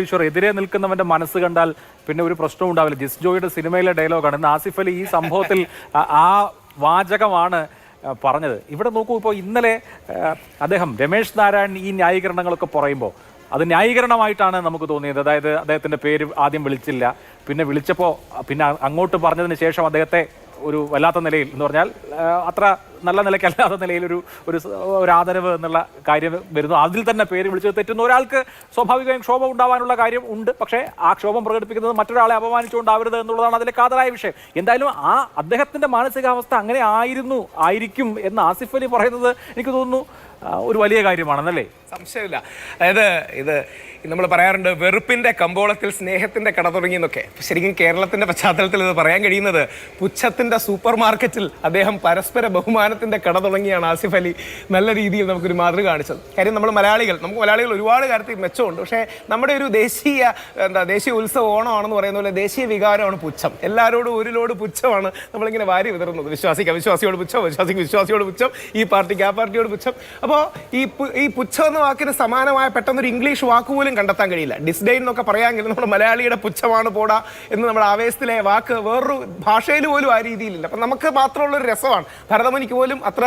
ഈശ്വർ എതിരെ നിൽക്കുന്നവന്റെ മനസ്സ് കണ്ടാൽ പിന്നെ ഒരു പ്രശ്നവും ഉണ്ടാവില്ല. ജിസ് ജോയിയുടെ സിനിമയിലെ ഡയലോഗാണ് ഇന്ന് ആസിഫ് അലി ഈ സംഭവത്തിൽ ആ- വാചകമാണ് പറഞ്ഞത്. ഇവിടെ നോക്കൂ ഇപ്പോൾ ഇന്നലെ അദ്ദേഹം രമേശ് നാരായൺ ഈ ന്യായീകരണങ്ങളൊക്കെ പറയുമ്പോൾ അത് ന്യായീകരണമായിട്ടാണ് നമുക്ക് തോന്നിയത്. അതായത് അദ്ദേഹത്തിന്റെ പേര് ആദ്യം വിളിച്ചില്ല. പിന്നെ വിളിച്ചപ്പോൾ പിന്നെ അങ്ങോട്ട് പറഞ്ഞതിന് ശേഷം അദ്ദേഹത്തെ ഒരു വല്ലാത്ത നിലയിൽ എന്ന് പറഞ്ഞാൽ അത്ര നല്ല നിലയ്ക്കല്ലാത്ത നിലയിൽ ഒരു ഒരു ഒരു ആദരവ് എന്നുള്ള കാര്യം വരുന്നു. അതിൽ തന്നെ പേര് വിളിച്ചത് തെറ്റുന്ന. ഒരാൾക്ക് സ്വാഭാവികമായും ക്ഷോഭം ഉണ്ടാവാനുള്ള കാര്യം ഉണ്ട്. പക്ഷേ ആ ക്ഷോഭം പ്രകടിപ്പിക്കുന്നത് മറ്റൊരാളെ അപമാനിച്ചുകൊണ്ടാവരുത് എന്നുള്ളതാണ് അതിലെ കാതലായ വിഷയം. എന്തായാലും ആ അദ്ദേഹത്തിന്റെ മാനസികാവസ്ഥ അങ്ങനെ ആയിരുന്നു ആയിരിക്കും എന്ന് ആസിഫ് അലി പറയുന്നത് എനിക്ക് തോന്നുന്നു ഒരു വലിയ കാര്യമാണെന്നല്ലേ? സംശയമില്ല. അതായത് ഇത് നമ്മൾ പറയാറുണ്ട് വെറുപ്പിന്റെ കമ്പോളത്തിൽ സ്നേഹത്തിന്റെ കട തുടങ്ങി എന്നൊക്കെ ശരിക്കും കേരളത്തിന്റെ പശ്ചാത്തലത്തിൽ ഇത് പറയാൻ കഴിയുന്നത് പുച്ഛത്തിന്റെ സൂപ്പർ മാർക്കറ്റിൽ അദ്ദേഹം പരസ്പര ബഹുമാനത്തിന്റെ കട തുടങ്ങിയാണ് ആസിഫ് അലി നല്ല രീതിയിൽ നമുക്കൊരു മാതൃക കാണിച്ചത്. കാര്യം നമ്മൾ മലയാളികൾ നമുക്ക് മലയാളികൾ ഒരുപാട് കാര്യത്തിൽ മെച്ചമുണ്ട്. പക്ഷേ നമ്മുടെ ഒരു ദേശീയ എന്താ ദേശീയ ഉത്സവം ഓണമാണെന്ന് പറയുന്ന പോലെ ദേശീയ വികാരമാണ് പുച്ഛം. എല്ലാവരോടും ഒരു ലോഡ് പുച്ഛമാണ് നമ്മളിങ്ങനെ വാരി വിതറുന്നത്. വിശ്വാസിക്ക് അവിശ്വാസിയോട് പുച്ഛം വിശ്വാസിക്ക് വിശ്വാസിയോട് പുച്ഛം ഈ പാർട്ടിക്ക് ആ പാർട്ടിയോട് പുച്ഛം. അപ്പോൾ ഈ ഈ പുച്ഛം എന്ന വാക്കിന് സമാനമായ പെട്ടെന്നൊരു ഇംഗ്ലീഷ് വാക്ക് പോലും കണ്ടെത്താൻ കഴിയില്ല. ഡിസ്ഡെയിൻ എന്നൊക്കെ പറയാമെങ്കിൽ നമ്മുടെ മലയാളിയുടെ പുച്ഛമാണ് പോടാ എന്ന് നമ്മുടെ ആവേശത്തിലെ വാക്ക് വേറൊരു ഭാഷയിൽ പോലും ആ രീതിയിലില്ല. അപ്പം നമുക്ക് മാത്രമുള്ളൊരു രസമാണ്. ഭരതമുനിക്ക് പോലും അത്ര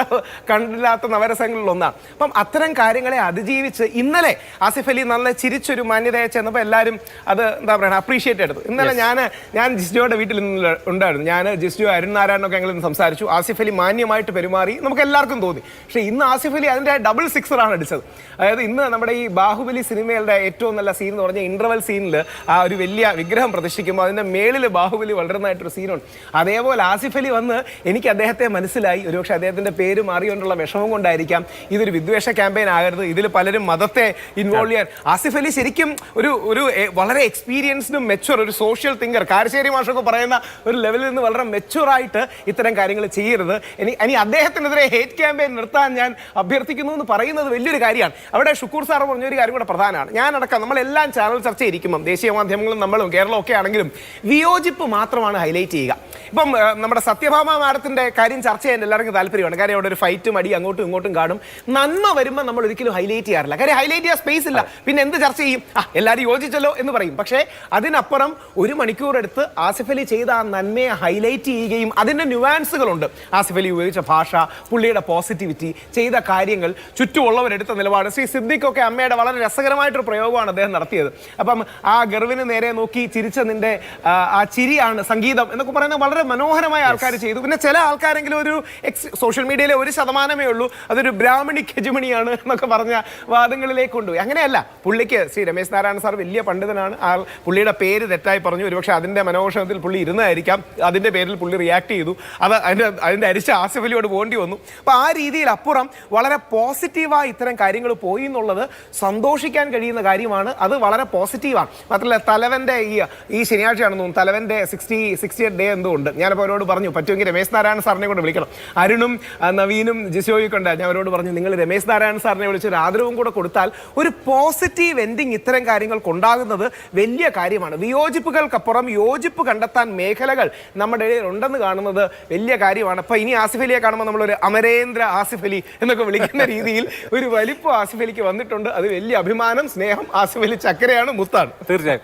കണ്ടില്ലാത്ത നവരസങ്ങളിൽ ഒന്നാണ് അപ്പം അത്തരം കാര്യങ്ങളെ അതിജീവിച്ച് ഇന്നലെ ആസിഫ് അലി നല്ല ചിരിച്ചൊരു മാന്യതയെ ചെന്നപ്പോൾ എല്ലാവരും അത് എന്താ പറയുക അപ്രീഷിയേറ്റ് എടുത്തു. ഇന്നലെ ഞാൻ ഞാൻ ജിസ്ജോയുടെ വീട്ടിൽ നിന്ന് ഉണ്ടായിരുന്നു. ഞാൻ ജിസ്ജോ അരുൺ നാരായണനൊക്കെ ഞങ്ങൾ സംസാരിച്ചു. ആസിഫ് അലി മാന്യമായിട്ട് പെരുമാറി. നമുക്ക് എല്ലാവർക്കും തോന്നി. പക്ഷേ ഇന്ന് ആസിഫ് അലി അതിന്റെ ഡബിൾ സിക്സറാണ് അടിച്ചത്. അതായത് ഇന്ന് നമ്മുടെ ഈ ബാഹുബലി സിനിമയുടെ ഏറ്റവും നല്ല സീൻ എന്ന് പറഞ്ഞാൽ ഇന്റർവൽ സീനിൽ ആ ഒരു വലിയ വിഗ്രഹം പ്രതിഷ്ഠിക്കുമ്പോൾ അതിന്റെ മേളിൽ ബാഹുബലി വളരുന്നതായിട്ടൊരു സീനുണ്ട് അതേപോലെ ആസിഫ് അലി വന്ന് എനിക്ക് അദ്ദേഹത്തെ മനസ്സിലായി. ഒരുപക്ഷെ അദ്ദേഹത്തിന്റെ പേര് മാറിയോണ്ടുള്ള വിഷമം കൊണ്ടായിരിക്കാം ഇതൊരു വിദ്വേഷ ക്യാമ്പയിൻ ആകരുത്. ഇതിൽ പലരും മതത്തെ ഇൻവോൾവ് ചെയ്യാൻ. ആസിഫ് അലി ശരിക്കും ഒരു ഒരു വളരെ എക്സ്പീരിയൻസ്ഡും മെച്ചുവർ ഒരു സോഷ്യൽ തിങ്കർ കാരശ്ശേരി മാഷൊക്കെ പറയുന്ന ഒരു ലെവലിൽ നിന്ന് വളരെ മെച്ചുവറായിട്ട് ഇത്തരം കാര്യങ്ങൾ ചെയ്യരുത്. ഇനി ഇനി അദ്ദേഹത്തിനെതിരെ ഹേറ്റ് ക്യാമ്പയിൻ നിർത്താൻ ഞാൻ അഭ്യർത്ഥിക്കുന്നു എന്ന് പറയുന്നത് വലിയൊരു കാര്യമാണ്. അവിടെ ഷുക്കൂർ സാർ പറഞ്ഞൊരു കാര്യം കൂടെ പ്രധാനമാണ്. ഞാനടക്കം നമ്മളെല്ലാം ചാനൽ ചർച്ച ഇരിക്കുമ്പം ദേശീയ മാധ്യമങ്ങളും നമ്മളും കേരളമൊക്കെ ആണെങ്കിലും വിയോജിപ്പ് മാത്രമാണ് ഹൈലൈറ്റ് ചെയ്യുക. ഇപ്പം നമ്മുടെ സത്യഭാമ മാഡത്തിന്റെ കാര്യം ചർച്ച ചെയ്യാൻ എല്ലാവർക്കും താല്പര്യമാണ്. കാര്യം അവിടെ ഒരു ഫൈറ്റും അടി അങ്ങോട്ടും ഇങ്ങോട്ടും കാണും. നന്മ വരുമ്പോൾ നമ്മൾ ഒരിക്കലും ഹൈലൈറ്റ് ചെയ്യാറില്ല. കാര്യം ഹൈലൈറ്റ് ചെയ്യാൻ സ്പേസ് ഇല്ല. പിന്നെ എന്ത് ചർച്ച ചെയ്യും? ആ എല്ലാവരും യോജിച്ചല്ലോ എന്ന് പറയും. പക്ഷേ അതിനപ്പുറം ഒരു മണിക്കൂർ എടുത്ത് ആസിഫ് അലി ചെയ്ത ആ നന്മയെ ഹൈലൈറ്റ് ചെയ്യുകയും അതിന്റെ ന്യൂവാൻസുകളുണ്ട് ആസിഫ് അലി ഉപയോഗിച്ച ഭാഷ പുള്ളിയുടെ പോസിറ്റിവിറ്റി ചെയ്ത കാര്യങ്ങൾ ചുറ്റുമുള്ളവരെടുത്ത നിലപാട്. ശ്രീ സിദ്ദിഖൊക്കെ അമ്മയുടെ വളരെ രസകരമായിട്ടൊരു പ്രയോഗമാണ് അദ്ദേഹം നടത്തിയത്. അപ്പം ആ ഗർവിന് നേരെ നോക്കി ചിരിച്ച നിന്റെ ആ ചിരിയാണ് സംഗീതം എന്നൊക്കെ പറയുന്നത് വളരെ മനോഹരമായ ആൾക്കാർ ചെയ്തു. പിന്നെ ചില ആൾക്കാരെങ്കിലും ഒരു എക്സ് സോഷ്യൽ മീഡിയയിലെ ഒരു ശതമാനമേ ഉള്ളൂ. അതൊരു ബ്രാഹ്മണി ഹെജുമണിയാണ് എന്നൊക്കെ പറഞ്ഞ വാദങ്ങളിലേക്ക് കൊണ്ടുപോയി. അങ്ങനെയല്ല. പുള്ളിക്ക് ശ്രീ രമേശ് നാരായണ സാർ വലിയ പണ്ഡിതനാണ്. ആ പുള്ളിയുടെ പേര് തെറ്റായി പറഞ്ഞു. ഒരുപക്ഷെ അതിന്റെ മനോഷണത്തിൽ പുള്ളി ഇരുന്നതായിരിക്കാം അതിന്റെ പേരിൽ പുള്ളി റിയാക്ട് ചെയ്തു. അത് അതിന്റെ അതിന്റെ അരിച്ച ആസിഫലിയോട് പോകേണ്ടി വന്നു. അപ്പോൾ ആ രീതിയിൽ അപ്പുറം വളരെ പോസിറ്റീവായി ഇത്തരം കാര്യങ്ങൾ പോയി എന്നുള്ളത് സന്തോഷിക്കാൻ കഴിയുന്ന കാര്യമാണ്. അത് വളരെ പോസിറ്റീവാണ് മാത്രമല്ല തലവന്റെ ഈ ഈ ശനിയാഴ്ചയാണെന്ന് തോന്നുന്നു. തലവന്റെ സിക്സ്റ്റി സിക്സ്റ്റി ഡേ എന്തോ ഉണ്ട്. ഞാനപ്പോൾ അവരോട് പറഞ്ഞു പറ്റുമെങ്കിൽ രമേശ് നാരായണ സാറിനെ കൊണ്ട് വിളിക്കണം. അരുണും നവീനും ജിസോയൊക്കെ കൊണ്ട് ഞാൻ അവരോട് പറഞ്ഞു നിങ്ങൾ രമേശ് നാരായണ സാറിനെ വിളിച്ച് ഒരു ആദരവും കൂടെ കൊടുത്താൽ ഒരു പോസിറ്റീവ് എൻഡിങ് ഇത്തരം കാര്യങ്ങൾക്കുണ്ടാകുന്നത് വലിയ കാര്യമാണ്. വിയോജിപ്പുകൾക്കപ്പുറം യോജിപ്പ് കണ്ടെത്താൻ മേഖലകൾ നമ്മുടെ ഇടയിൽ ഉണ്ടെന്ന് കാണുന്നത് വലിയ കാര്യമാണ്. അപ്പം ഇനി ആസിഫ് അലിയെ കാണുമ്പോൾ നമ്മളൊരു അമരേന്ദ്ര ആസിഫ് അലി എന്നൊക്കെ വിളിക്കുന്ന രീതിയിൽ ഒരു വലിപ്പം ആസിഫ് അലിക്ക് വന്നിട്ടുണ്ട്. അത് വലിയ അഭിമാനം സ്നേഹം ആസിഫ് അലി ചക്കരയാണ് മുത്താണ്. തീർച്ചയായും.